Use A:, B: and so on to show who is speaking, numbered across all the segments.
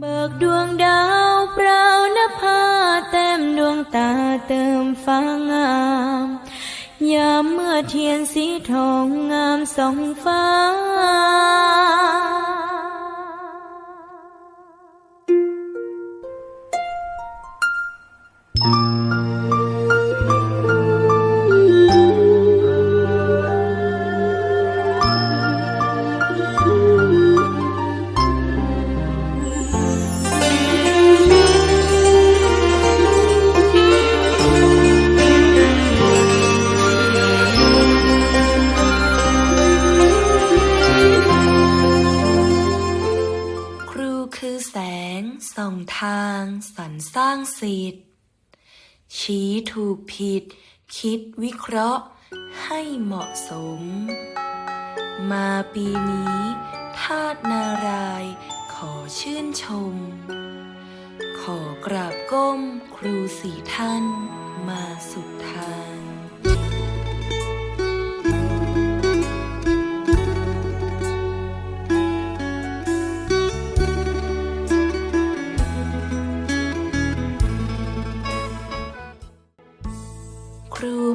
A: เบิกดวงดาวเปล่านภาเต็มดวงตาเติมฟ้างาม ยามเมื่อเทียนสีทองงามสองฟ้า
B: ค ส่องทางสรรสร้างสิทธิ์ชี้ถูกผิด คิดวิเคราะห์ให้เหมาะสม มาปีนี้ทาสนารายขอชื่นชม ขอกราบก้มครูสี่ท่านมาสุดทาง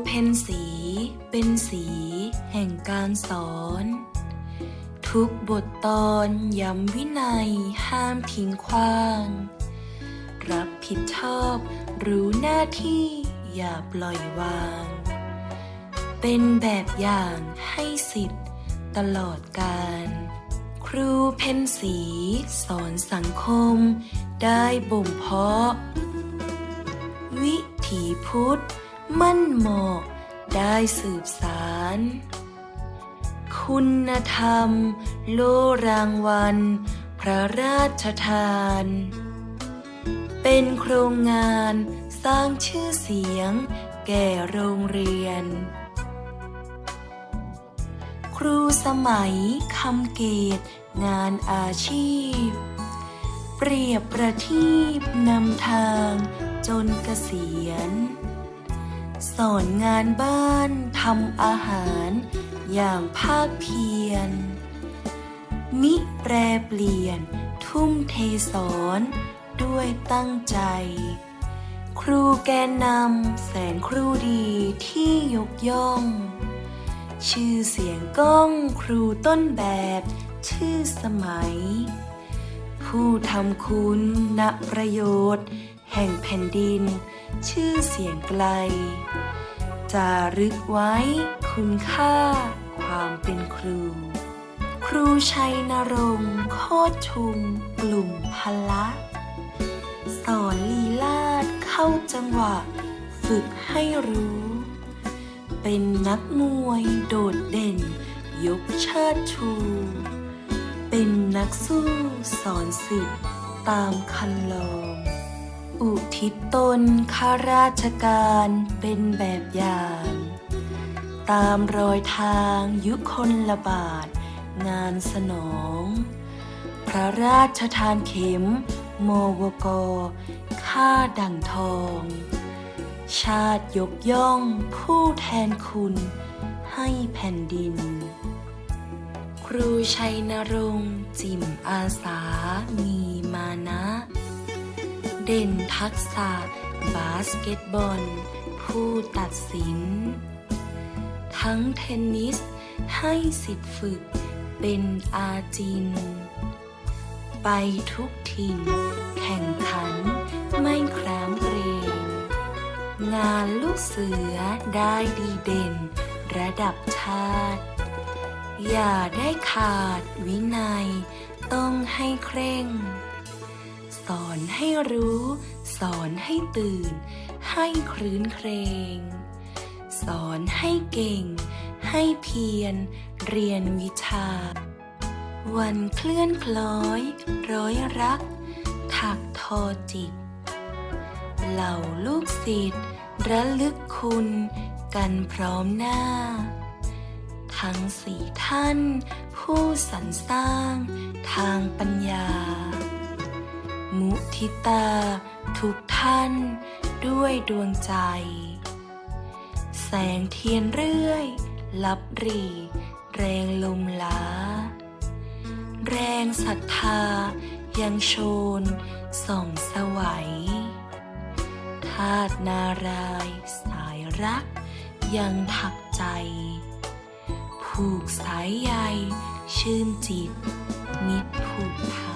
B: เพนสีเป็นสีแห่งการสอน ทุกบทตอนย้ำวินัยห้ามทิ้งขว้าง รับผิดชอบรู้หน้าที่อย่าปล่อยวาง เป็นแบบอย่างให้สิทธิ์ตลอดการ ครูเพนสีสอนสังคมได้บ่มเพาะ วิถีพุทธ มั่นเหมาะได้สืบสาร คุณธรรม โลรางวัล พระราชทาน เป็นโครงงานสร้างชื่อเสียงแก่โรงเรียน ครูสมัยคำเกตงานอาชีพ เปรียบประทีปนำทางจนเกษียณ สอนงานบ้านทำอาหารอย่างภาคเพียร มิแปรเปลี่ยน ทุ่มเทสอนด้วยตั้งใจ ครูแกนนำแสนครูดีที่ยกย่อง ชื่อเสียงก้องครูต้นแบบชื่อสมัย ผู้ทำคุณณประโยชน์ แห่งแผ่นดิน ชื่อเสียงไกล จารึกไว้คุณค่าความเป็นครู ครูชัยนรงค์โคตรชุม กลุ่มพละ สอนลีลาดเข้าจังหวะ ฝึกให้รู้ เป็นนักมวยโดดเด่น ยกเชิดชู เป็นนักสู้สอนสิทธิ์ตามคันลอง อุทิศตนข้าราชการเป็นแบบอย่าง ตามรอยทางยุคนละบาท งานสนอง พระราชทานเข็ม โมวกค่าดั่งทอง ชาติยกย่องผู้แทนคุณให้แผ่นดิน ครูชัยนรงค์จิมอาสามีมานะ เด่นทักษะ บาสเกตบอล ผู้ตัดสิน ทั้งเทนนิส ให้สิทธิ์ฝึกเป็นอาจิน ไปทุกถิ่น แข่งขัน ไม่ครามเกรง งานลูกเสือได้ดีเด่น ระดับชาติ อย่าได้ขาดวินัย ต้องให้เคร่ง สอนให้รู้ สอนให้ตื่น ให้ครื้นเครง สอนให้เก่ง ให้เพียร เรียนวิชา วันเคลื่อนคล้อย ร้อยรัก ถักทอจิต เหล่าลูกศิษย์ระลึกคุณกันพร้อมหน้า ทั้งสี่ท่าน ผู้สรรสร้างทางปัญญา มุทิตา ทุกท่าน ด้วยดวงใจ แสงเทียนเรื่อย ลับรีแรงลมล้า แรงศรัทธา ยังโชน
A: ส่องสวัยทาตุนารายสายรัก ยังถักใจ ผูกสายใยชื่นจิต มิตรผูกพัน